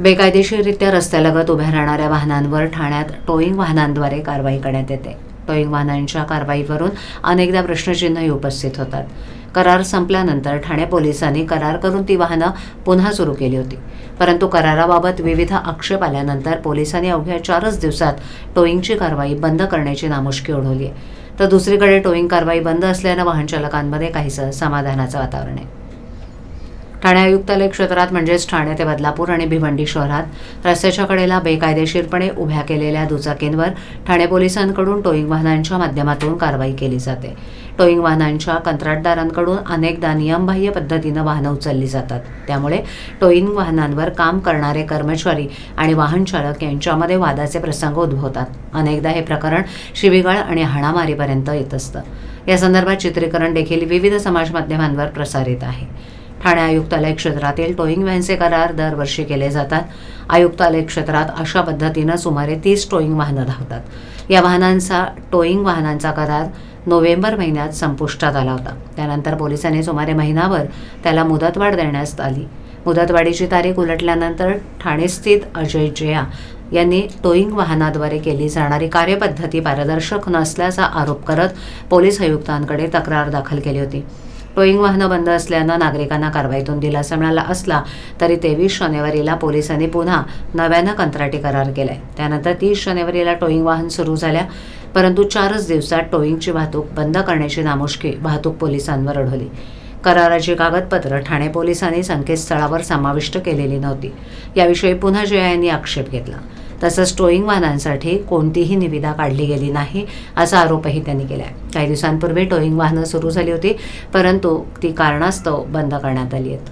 बेकायदेशीररित्या रस्त्यालगत उभ्या राहणाऱ्या वाहनांवर ठाण्यात टोईंग वाहनांद्वारे कारवाई करण्यात येते. टोईंग वाहनांच्या कारवाईवरून अनेकदा प्रश्नचिन्हही उपस्थित होतात. करार संपल्यानंतर ठाणे पोलिसांनी करार करून ती वाहनं पुन्हा सुरू केली होती. परंतु कराराबाबत विविध आक्षेप आल्यानंतर पोलिसांनी अवघ्या चारच दिवसात टोईंगची कारवाई बंद करण्याची नामुष्की ओढवली आहे. तर दुसरीकडे टोईंग कारवाई बंद असल्यानं वाहनचालकांमध्ये काहीसं समाधानाचं वातावरण आहे. ठाणे आयुक्तालय क्षेत्रात म्हणजेच ठाणे ते बदलापूर आणि भिवंडी शहरात रस्त्याच्या कडेला बेकायदेशीरपणे उभ्या केलेल्या दुचाकींवर ठाणे पोलिसांकडून टोईंग वाहनांच्या माध्यमातून कारवाई केली जाते. टोईंग वाहनांच्या कंत्राटदारांकडून अनेकदा नियमबाह्य पद्धतीनं वाहनं उचलली जातात. त्यामुळे टोईंग वाहनांवर काम करणारे कर्मचारी आणि वाहनचालक यांच्यामध्ये वादाचे प्रसंग उद्भवतात. अनेकदा हे प्रकरण शिवीगाळ आणि हाणामारीपर्यंत येत असतं. या संदर्भात चित्रीकरण देखील विविध समाज माध्यमांवर प्रसारित आहे. ठाणे आयुक्तालय क्षेत्रातील टोईंग व्हॅनचे करार दरवर्षी केले जातात. आयुक्तालय क्षेत्रात अशा पद्धतीनं सुमारे तीस टोईंग वाहनं धावतात. या वाहनांचा टोईंग वाहनांचा करार नोव्हेंबर महिन्यात संपुष्टात आला होता. त्यानंतर पोलिसांनी सुमारे महिनाभर त्याला मुदतवाढ देण्यात आली. मुदतवाढीची तारीख उलटल्यानंतर ठाणे स्थित अजय जया यांनी टोईंग वाहनाद्वारे केली जाणारी कार्यपद्धती पारदर्शक नसल्याचा आरोप करत पोलीस आयुक्तांकडे तक्रार दाखल केली होती. टोईंग वाहनं बंद असल्यानं नागरिकांना कारवाईतून दिलासा मिळाला असला तरी तेवीस जानेवारीला पोलिसांनी पुन्हा नव्यानं कंत्राटी करार केलाय. त्यानंतर तीस जानेवारीला टोईंग वाहन सुरू झाल्या परंतु चारच दिवसात टोईंगची वाहतूक बंद करण्याची नामुष्की वाहतूक पोलिसांवर अडवली. कराराची कागदपत्र ठाणे पोलिसांनी संकेतस्थळावर समाविष्ट केलेली नव्हती. याविषयी पुन्हा जया यांनी आक्षेप घेतला. तसंच टोईंग वाहनांसाठी कोणतीही निविदा काढली गेली नाही असा आरोपही त्यांनी केला आहे काही दिवसांपूर्वी टोईंग वाहनं सुरू झाली होती परंतु ती कारणास्तव बंद करण्यात आली आहेत.